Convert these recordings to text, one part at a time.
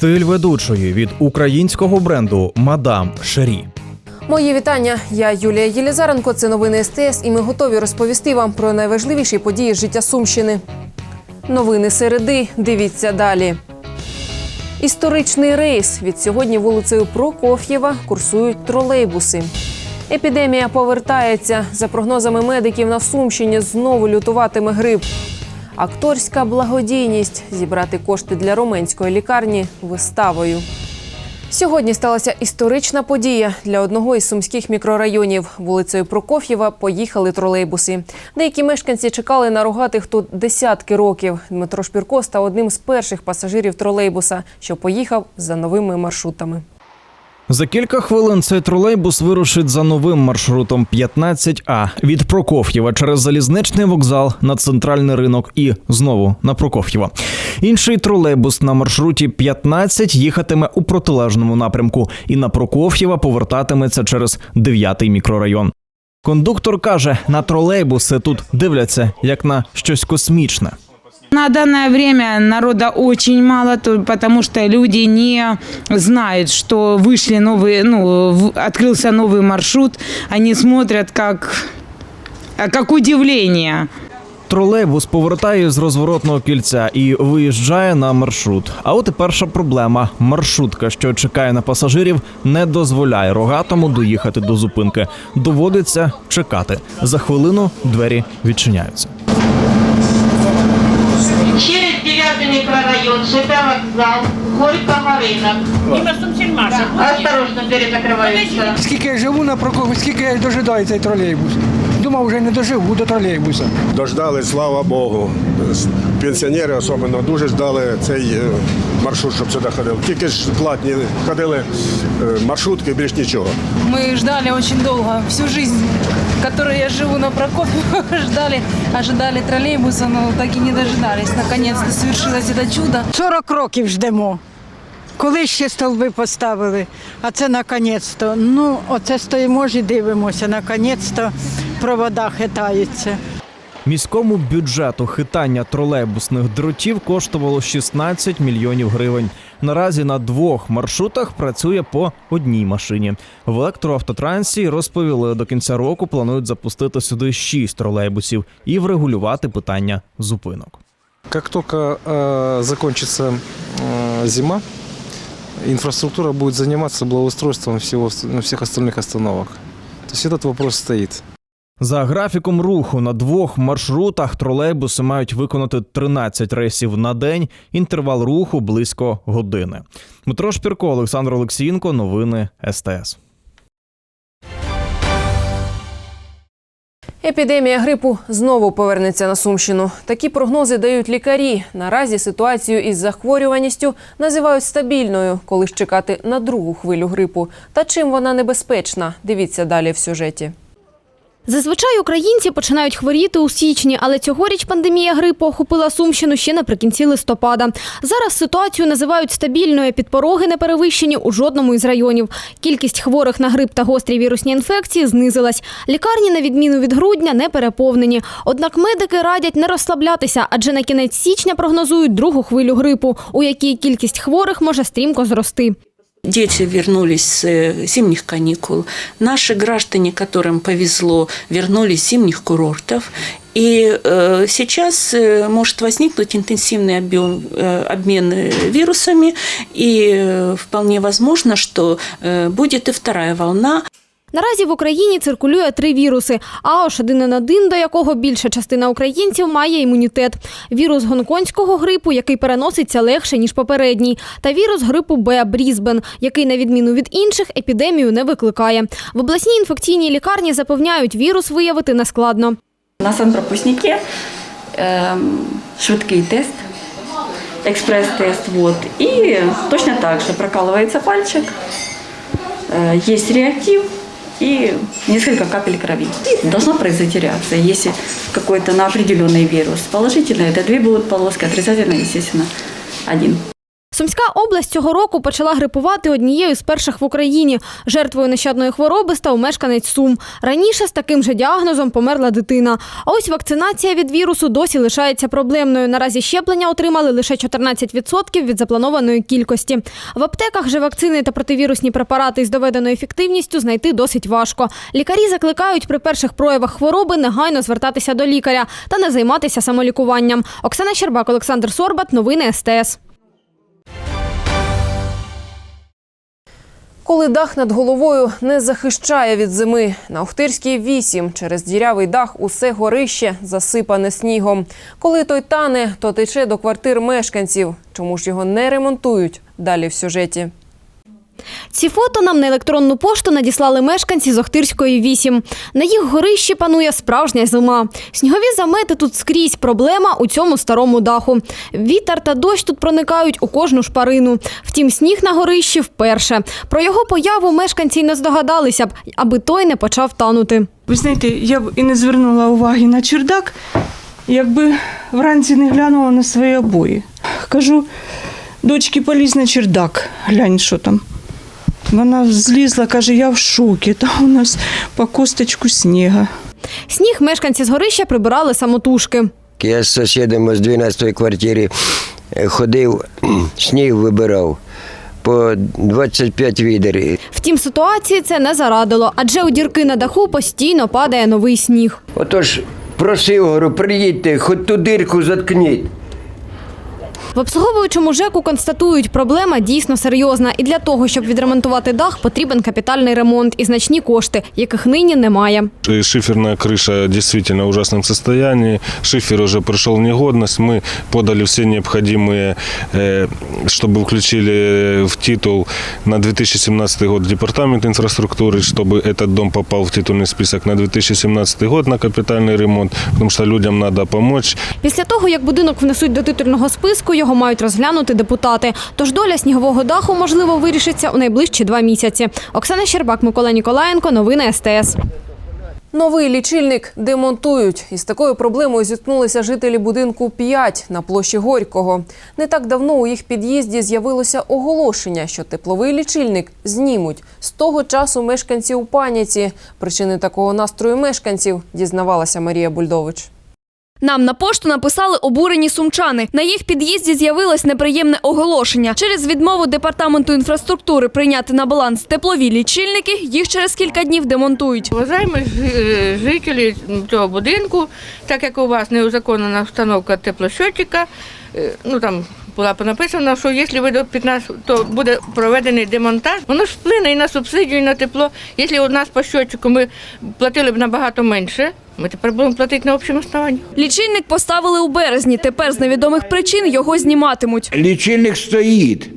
Стиль ведучої від українського бренду Мадам Шері. Мої вітання. Я Юлія Єлізаренко. Це новини СТС, і ми готові розповісти вам про найважливіші події життя Сумщини. Новини середи. Дивіться далі. Історичний рейс. Від сьогодні вулицею Прокоф'єва курсують тролейбуси. Епідемія повертається. За прогнозами медиків на Сумщині знову лютуватиме грип. Акторська благодійність зібрати кошти для роменської лікарні виставою. Сьогодні сталася історична подія для одного із сумських мікрорайонів. Вулицею Прокоф'єва поїхали тролейбуси. Деякі мешканці чекали на рогатих тут десятки років. Дмитро Шпірко став одним з перших пасажирів тролейбуса, що поїхав за новими маршрутами. За кілька хвилин цей тролейбус вирушить за новим маршрутом 15А від Прокоф'єва через залізничний вокзал на центральний ринок і знову на Прокоф'єва. Інший тролейбус на маршруті 15 їхатиме у протилежному напрямку і на Прокоф'єва повертатиметься через 9-й мікрорайон. Кондуктор каже, на тролейбуси тут дивляться як на щось космічне. На данное время народа очень мало, то- потому что люди не знают, что вышли новые, ну, в- открылся новый маршрут. Они смотрят как, а, как удивление. Тролейбус повертає з розворотного кільця і виїжджає на маршрут. А от і перша проблема: маршрутка, що чекає на пасажирів, не дозволяє рогатому доїхати до зупинки. Доводиться чекати. За хвилину двері відчиняються. 9 микрорайон, ЖП вокзал, Горького рынок. Осторожно, двери закрываются. Скільки я живу на Прокопі, скільки я дожидаю цей тролейбус. Думав, вже не доживу до тролейбуса. Дождали, слава Богу. Пенсіонери особливо дуже ждали цей е, маршрут, щоб сюди ходили. Тільки ж платні ходили е, маршрутки, більш нічого. Мы ждали очень долго, всю жизнь, которую я живу на Прокопьево, ждали, ожидали тролейбуса, но так и не дожидались. Наконец-то свершилось это чудо. 40 років ждемо. Коли ще столби поставили, а це наконець-то. Ну, оце стоїмо ж і дивимося, наконець-то провода хитаються. Міському бюджету хитання тролейбусних дротів коштувало 16 мільйонів гривень. Наразі на двох маршрутах працює по одній машині. В електроавтотрансі розповіли, до кінця року планують запустити сюди 6 тролейбусів і врегулювати питання зупинок. Как только э, закончится э, зима, инфраструктура будет заниматься благоустройством всего, ну, всех остальных остановок. То есть этот вопрос стоит. За графіком руху на двох маршрутах тролейбуси мають виконати 13 рейсів на день. Інтервал руху близько години. Дмитро Шпірко, Олександр Олексієнко. Новини СТС. Епідемія грипу знову повернеться на Сумщину. Такі прогнози дають лікарі. Наразі ситуацію із захворюваністю називають стабільною, коли чекати на другу хвилю грипу. Та чим вона небезпечна? Дивіться далі в сюжеті. Зазвичай українці починають хворіти у січні, але цьогоріч пандемія грипу охопила Сумщину ще наприкінці листопада. Зараз ситуацію називають стабільною. Підпороги не перевищені у жодному із районів. Кількість хворих на грип та гострі вірусні інфекції знизилась. Лікарні, на відміну від грудня, не переповнені. Однак медики радять не розслаблятися, адже на кінець січня прогнозують другу хвилю грипу, у якій кількість хворих може стрімко зрости. Дети вернулись с э, зимних каникул. Наши граждане, которым повезло, вернулись с зимних курортов. И э, сейчас э, может возникнуть интенсивный объем, э, обмен э, вирусами, и э, вполне возможно, что э, будет и вторая волна. Наразі в Україні циркулює три віруси: АОШ1Н1, до якого більша частина українців має імунітет, вірус гонконгського грипу, який переноситься легше ніж попередній, та вірус грипу Б Брізбен, який, на відміну від інших, епідемію не викликає. В обласній інфекційній лікарні запевняють, вірус виявити нескладно. На санпропускнике эм, швидкий тест, экспресс-тест, вот, и точно так же прокалывается пальчик, э, есть реактив и несколько капель крови. И должна произойти реакция. Если какой-то на определенный вирус положительный, это две будут полоски, отрицательно, естественно, один. Сумська область цього року почала грипувати однією з перших в Україні. Жертвою нещадної хвороби став мешканець Сум. Раніше з таким же діагнозом померла дитина. А ось вакцинація від вірусу досі лишається проблемною. Наразі щеплення отримали лише 14% від запланованої кількості. В аптеках же вакцини та противірусні препарати з доведеною ефективністю знайти досить важко. Лікарі закликають при перших проявах хвороби негайно звертатися до лікаря та не займатися самолікуванням. Оксана Щербак, Олександр Сорбат. Новини СТС. Коли дах над головою не захищає від зими, на Охтирській 8 через дірявий дах усе горище засипане снігом. Коли той тане, то тече до квартир мешканців. Чому ж його не ремонтують? Далі в сюжеті. Ці фото нам на електронну пошту надіслали мешканці з Охтирської 8. На їх горищі панує справжня зима. Снігові замети тут скрізь проблема у цьому старому даху. Вітер та дощ тут проникають у кожну шпарину. Втім, сніг на горищі вперше. Про його появу мешканці й не здогадалися б, аби той не почав танути. Ви знаєте, я б і не звернула уваги на чердак, якби вранці не глянула на свої обої. Кажу, дочки, полізь на чердак, глянь, що там. Вона злізла, каже, я в шокі, та у нас по косточку снігу. Сніг мешканці з горища прибирали самотужки. Я з сусідом з 12-ї квартири е, ходив, сніг вибирав по 25 відер. Втім, ситуації це не зарадило, адже у дірки на даху постійно падає новий сніг. Отож просив, говорю, приїдьте, хоч ту дирку заткніть. В обслуговуючому ЖЕКу констатують, проблема дійсно серйозна, і для того, щоб відремонтувати дах, потрібен капітальний ремонт і значні кошти, яких нині немає. И Шиферная крыша действительно в ужасном состоянии. Шифер уже пришел в негодность. Мы подали все необходимые, э, чтобы включили в титул на 2017 год Департамент инфраструктуры, чтобы этот дом попал в титульный список на 2017 год на капитальный ремонт, потому что людям надо помочь. Після того, як будинок внесуть до титульного списку, його мають розглянути депутати. Тож доля снігового даху, можливо, вирішиться у найближчі два місяці. Оксана Щербак, Микола Ніколаєнко, новини СТС. Новий лічильник демонтують. Із такою проблемою зіткнулися жителі будинку 5 на площі Горького. Не так давно у їх під'їзді з'явилося оголошення, що тепловий лічильник знімуть. З того часу мешканці у паніці. Причини такого настрою мешканців дізнавалася Марія Бульдович. Нам на пошту написали обурені сумчани. На їх під'їзді з'явилось неприємне оголошення. Через відмову департаменту інфраструктури прийняти на баланс теплові лічильники, їх через кілька днів демонтують. Уважаємо жи- жителі цього будинку, так як у вас неузаконена встановка теплосчетчика, е, ну там була написано, що якщо ви до 15, то буде проведений демонтаж, воно ж вплине і на субсидію, і на тепло. Якщо у нас по щотчику ми платили б набагато менше, ми тепер будемо платити на общому основанні. Лічильник поставили у березні. Тепер з невідомих причин його зніматимуть. Лічильник стоит,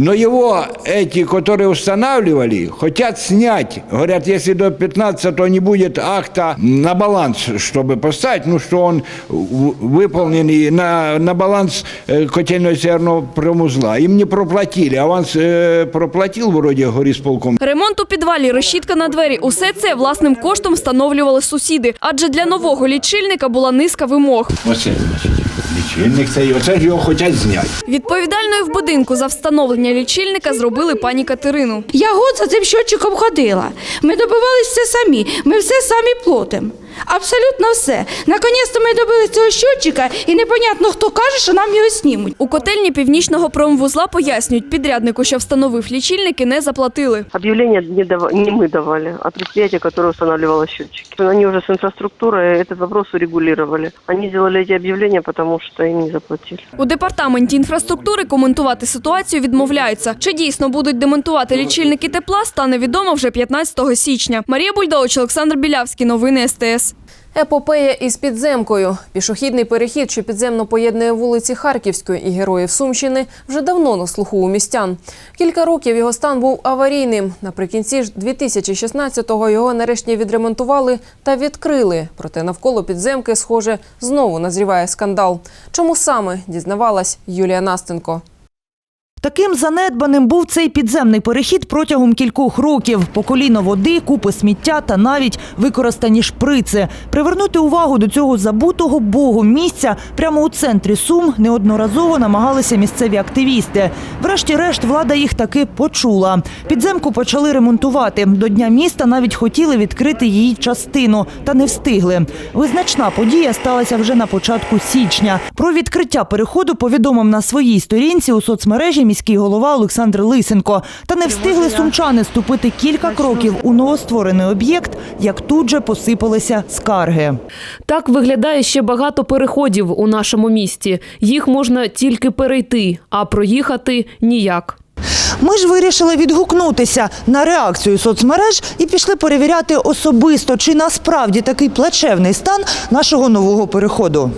но его эти, которые устанавливали, хотят снять. Говорят, если до 15 не будет акта на баланс, чтобы поставить, ну что он в- выполненный на, на баланс э, котельного зерного промузла. Им не проплатили. Аванс э, проплатил вроде горисполком. Ремонт у підвалі, решітка на двері. Усе це власним коштом встановлювали сусіди. Адже для нового лічильника була низка вимог. Оце, значить, лічильник цей, оце ж його хочуть зняти. Відповідальною в будинку за встановлення лічильника зробили пані Катерину. Я год за цим щотчиком ходила. Ми добивалися все самі. Ми все самі платимо. Абсолютно все. Наконець-то ми добилися цього щотчика, і непонятно, хто каже, що нам його знімуть. У котельні північного промвузла пояснюють, підряднику, що встановив лічильники, не заплатили. Объявление не, дава- не мы давали, а предприятие, которое устанавливало счетчики. Они уже с инфраструктурой этот вопрос урегулировали. Они сделали эти объявления, потому что им не заплатили. У департаменті інфраструктури коментувати ситуацію відмовляються. Чи дійсно будуть демонтувати лічильники тепла, стане відомо вже 15 січня. Марія Бульдович, Олександр Білявський. Новини СТС. Епопея із підземкою. Пішохідний перехід, що підземно поєднує вулиці Харківської і Героїв Сумщини, вже давно на слуху у містян. Кілька років його стан був аварійним. Наприкінці ж 2016-го його нарешті відремонтували та відкрили. Проте навколо підземки, схоже, знову назріває скандал. Чому саме дізнавалась Юлія Настенко. Таким занедбаним був цей підземний перехід протягом кількох років. По коліно води, купи сміття та навіть використані шприци. Привернути увагу до цього забутого богу місця прямо у центрі Сум неодноразово намагалися місцеві активісти. Врешті-решт влада їх таки почула. Підземку почали ремонтувати. До дня міста навіть хотіли відкрити її частину, та не встигли. Визначна подія сталася вже на початку січня. Про відкриття переходу повідомив на своїй сторінці у соцмережі міський голова Олександр Лисенко. Та не встигли сумчани ступити кілька кроків у новостворений об'єкт, як тут же посипалися скарги. Так виглядає ще багато переходів у нашому місті. Їх можна тільки перейти, а проїхати ніяк. Ми ж вирішили відгукнутися на реакцію соцмереж і пішли перевіряти особисто, чи насправді такий плачевний стан нашого нового переходу.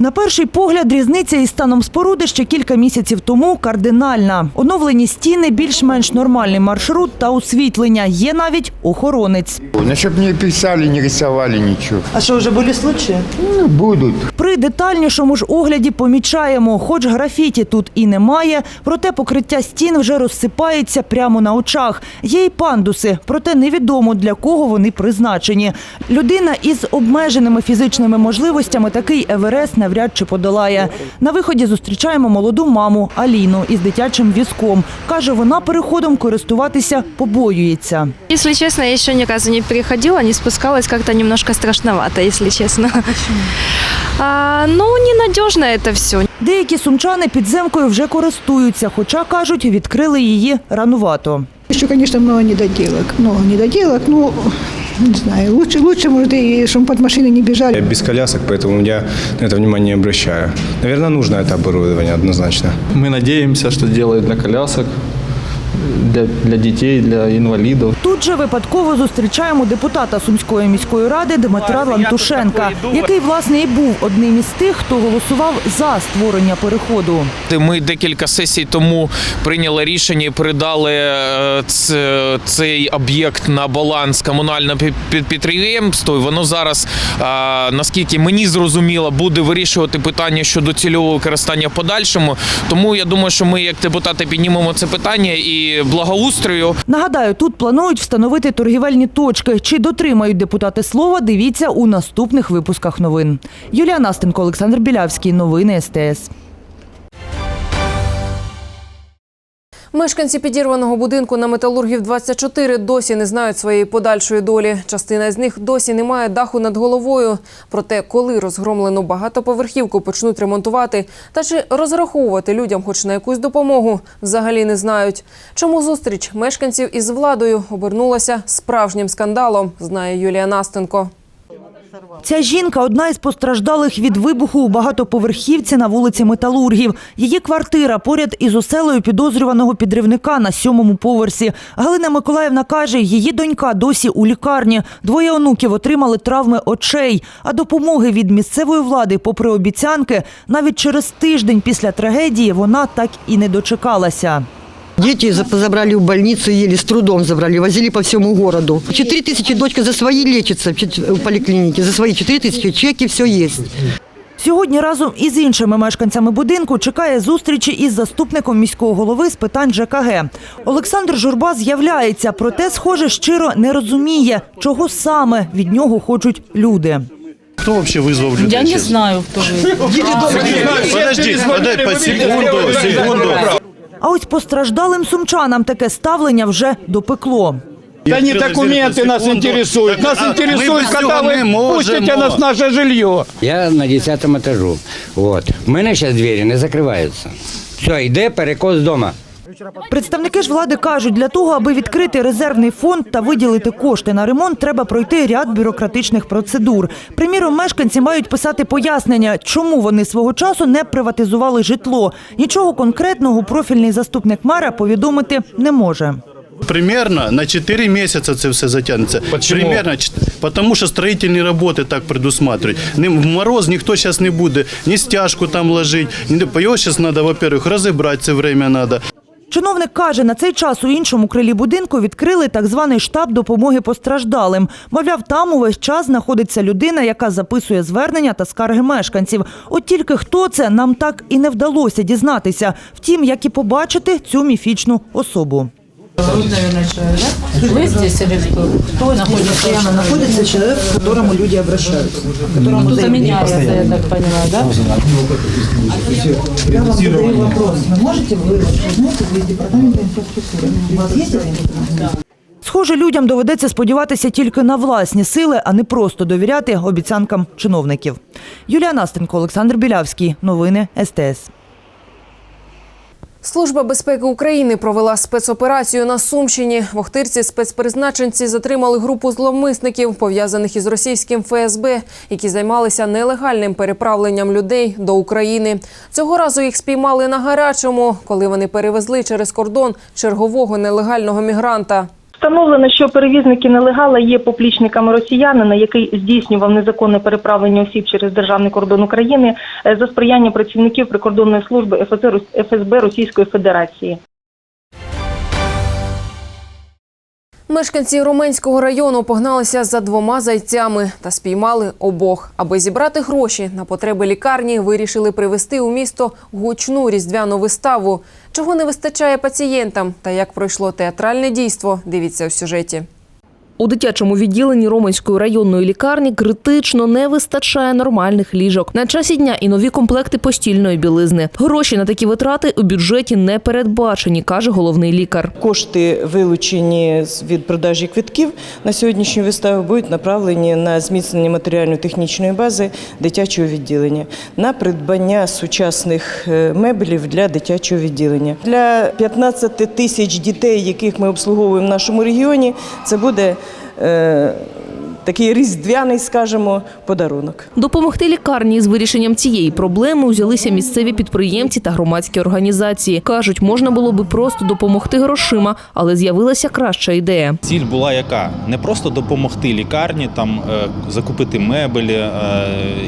На перший погляд, різниця із станом споруди ще кілька місяців тому кардинальна. Оновлені стіни, більш-менш нормальний маршрут та освітлення. Є навіть охоронець. Ну, чтобы не писали, не рисовали ничего. А що, вже були случаї? Ну, будут. При детальнішому ж огляді помічаємо, хоч графіті тут і немає, проте покриття стін вже розсипається прямо на очах. Є й пандуси, проте невідомо для кого вони призначені. Людина із обмеженими фізичними можливостями такий Еверест навряд чи подолає. На виході зустрічаємо молоду маму Аліну із дитячим візком. Каже, вона переходом користуватися побоюється. Если честно, я еще ни разу не переходила, не спускалась, как-то немножко страшновато, если честно. А, ну, ненадежно это все. Деякі сумчани підземкою вже користуються, хоча кажуть, відкрили її ранувато. Еще, конечно, много недоделок. Много недоделок, ну, не знаю, лучше, лучше может, и чтобы под машины не бежали. Я без колясок, поэтому я на это внимание не обращаю. Наверное, нужно это оборудование однозначно. Мы надеемся, что делают для колясок, для, для детей, для инвалидов. Тут же випадково зустрічаємо депутата Сумської міської ради Дмитра Лантушенка, який власне і був одним із тих, хто голосував за створення переходу. Ми декілька сесій тому прийняли рішення і передали е, цей об'єкт на баланс комунального пі- пі- підприємства. І Воно зараз, е, наскільки мені зрозуміло, буде вирішувати питання щодо цільового використання в подальшому. Тому я думаю, що ми, як депутати, піднімемо це питання і благоустрою. Нагадаю, тут планують встановити торгівельні точки. Чи дотримають депутати слова? Дивіться у наступних випусках новин. Юлія Настенко, Олександр Білявський. Новини СТС. Мешканці підірваного будинку на металургів 24 досі не знають своєї подальшої долі. Частина з них досі не має даху над головою. Проте, коли розгромлену багатоповерхівку почнуть ремонтувати, та чи розраховувати людям хоч на якусь допомогу, взагалі не знають. Чому зустріч мешканців із владою обернулася справжнім скандалом, знає Юлія Настенко. Ця жінка одна із постраждалих від вибуху у багатоповерхівці на вулиці Металургів. Її квартира поряд із оселею підозрюваного підривника на сьомому поверсі. Галина Миколаївна каже, її донька досі у лікарні. Двоє онуків отримали травми очей. А допомоги від місцевої влади, попри обіцянки, навіть через тиждень після трагедії вона так і не дочекалася. Дети за- забрали в больницу, еле с трудом забрали, возили по всему городу. Четыре тысячи дочка за свои лечится в чет- в поликлинике, за свои четыре тысячи, чеки, все есть. Сьогодні разом із іншими мешканцями будинку чекає зустрічі із заступником міського голови з питань ЖКГ. Олександр Журба з'являється, проте, схоже, щиро не розуміє, чого саме від нього хочуть люди. Кто вообще вызвал людей? Я не честно? знаю, кто же. Подожди, подай, по секунду, секунду. А ось постраждалим сумчанам таке ставлення вже допекло. Та не документи нас інтересують. Нас інтересують, коли ви пустите нас в наше жилье. Я на 10 етажу. От. У мене зараз двері не закриваються. Все, йде перекос дома. Представники ж влади кажуть, для того, аби відкрити резервний фонд та виділити кошти на ремонт, треба пройти ряд бюрократичних процедур. Приміром, мешканці мають писати пояснення, чому вони свого часу не приватизували житло. Нічого конкретного профільний заступник мера повідомити не може. Примерно на 4 месяца це все затягнется. Почему? Примерно, чт- потому что строительные работы так предусматривают. Ни- В мороз никто сейчас не буде ні стяжку там ложить. ні- Його сейчас надо, во-первых, розібрати, це время надо. Чиновник каже, на цей час у іншому крилі будинку відкрили так званий штаб допомоги постраждалим. Мовляв, там увесь час знаходиться людина, яка записує звернення та скарги мешканців. От тільки хто це, нам так і не вдалося дізнатися. Втім, як і побачити цю міфічну особу. Вы здесь или кто? Кто находится? Постоянно находится человек, к которому люди обращаются. Кто-то меняется, я так понимаю, да? Я вам задаю вопрос. Вы можете вы, знаете, вы из департамента инфраструктуры? У вас есть эта информация? Схоже, людям доведеться сподіватися тільки на власні сили, а не просто довіряти обіцянкам чиновників. Юлія Настенко, Олександр Білявський. Новини СТС. Служба безпеки України провела спецоперацію на Сумщині. В Охтирці спецпризначенці затримали групу зловмисників, пов'язаних із російським ФСБ, які займалися нелегальним переправленням людей до України. Цього разу їх спіймали на гарячому, коли вони перевезли через кордон чергового нелегального мігранта. Встановлено, що перевізники нелегала є поплічниками росіянина, який здійснював незаконне переправлення осіб через державний кордон України е, за сприяння працівників прикордонної служби ФСБ Російської Федерації. Мешканці Роменського району погналися за двома зайцями та спіймали обох. Аби зібрати гроші на потреби лікарні, вирішили привезти у місто гучну різдвяну виставу. Чого не вистачає пацієнтам та як пройшло театральне дійство, дивіться у сюжеті. У дитячому відділенні Роменської районної лікарні критично не вистачає нормальних ліжок. На часі дня і нові комплекти постільної білизни. Гроші на такі витрати у бюджеті не передбачені, каже головний лікар. Кошти, вилучені від продажі квитків на сьогоднішню виставу, будуть направлені на зміцнення матеріально-технічної бази дитячого відділення, на придбання сучасних е, меблів для дитячого відділення. Для 15 тисяч дітей, яких ми обслуговуємо в нашому регіоні, це буде 呃 такий різдвяний, скажімо, подарунок. Допомогти лікарні з вирішенням цієї проблеми узялися місцеві підприємці та громадські організації. кажуть, можна було би просто допомогти грошима, але з'явилася краща ідея. Ціль була яка? Не просто допомогти лікарні, там е, закупити мебелі е,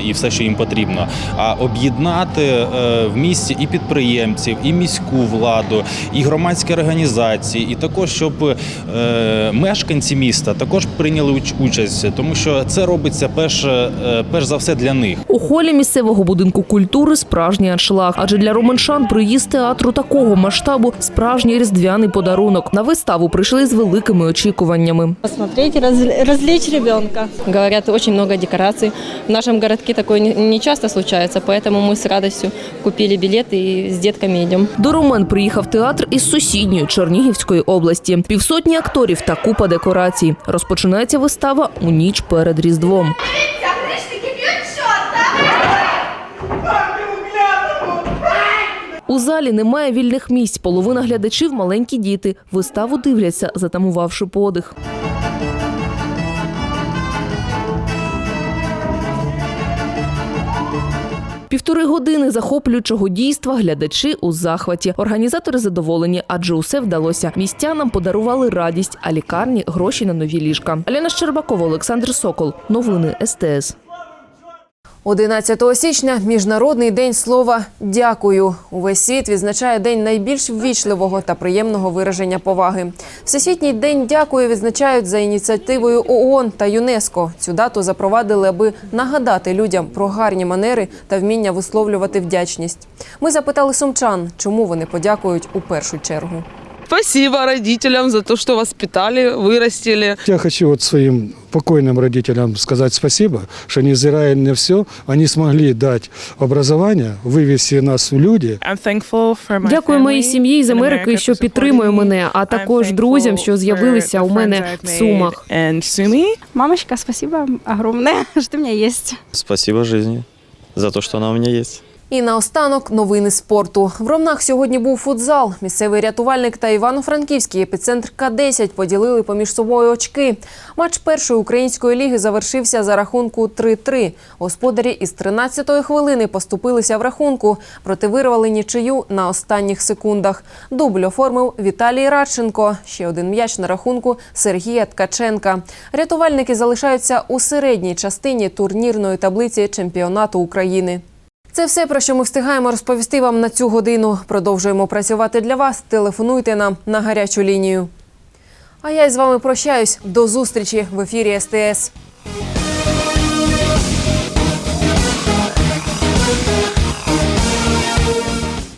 і все, що їм потрібно, а об'єднати е, в місті і підприємців, і міську владу, і громадські організації, і також щоб мешканці міста також прийняли уч- участь, тому що це робиться перш, е, перш за все для них. У холі місцевого будинку культури справжній аншлаг. Адже для романшан приїзд театру такого масштабу справжній різдвяний подарунок. На виставу прийшли з великими очікуваннями. Посмотреть, раз- ребенка. Говорят, очень много декораций. В нашем городке такое не, часто случается, поэтому мы с радостью купили билет и с детками идем. До Ромен приїхав театр із сусідньої Чернігівської області. Півсотні акторів та купа декорацій. Розпочинається вистава у ніч перед Різдвом. У залі немає вільних місць. Половина глядачів маленькі діти. Виставу дивляться, затамувавши подих. Півтори години захоплюючого дійства глядачі у захваті. Організатори задоволені, адже усе вдалося. Містянам подарували радість, а лікарні гроші на нові ліжка. Аляна Щербакова, Олександр Сокол. Новини СТС. 11 січня міжнародний день слова дякую. Увесь світ відзначає день найбільш ввічливого та приємного вираження поваги. Всесвітній день дякую відзначають за ініціативою ООН та ЮНЕСКО. Цю дату запровадили, аби нагадати людям про гарні манери та вміння висловлювати вдячність. Ми запитали сумчан, чому вони подякують у першу чергу. Спасибо родителям за то, что воспитали, вырастили. Я хочу вот своим покойным родителям сказать спасибо, что невзирая на все, они смогли дать образование, вывести нас в люди. Дякую моїй сім'ї з Америки, що підтримує мене, а також друзям, що з'явилися у мене в Сумах. Мамочка, спасибо огромное, что у меня есть. Спасибо жизни за то, что она у меня есть. І наостанок новини спорту. В Ромнах сьогодні був футзал. Місцевий рятувальник та Івано-Франківський епіцентр К-10 поділили поміж собою очки. Матч першої української ліги завершився за рахунку 3-3. Господарі із 13-ї хвилини поступилися в рахунку, проте вирвали нічию на останніх секундах. Дубль оформив Віталій Радченко. Ще один м'яч на рахунку Сергія Ткаченка. Рятувальники залишаються у середній частині турнірної таблиці чемпіонату України. Це все, про що ми встигаємо розповісти вам на цю годину. Продовжуємо працювати для вас. Телефонуйте нам на гарячу лінію. А я із вами прощаюсь. До зустрічі в ефірі СТС.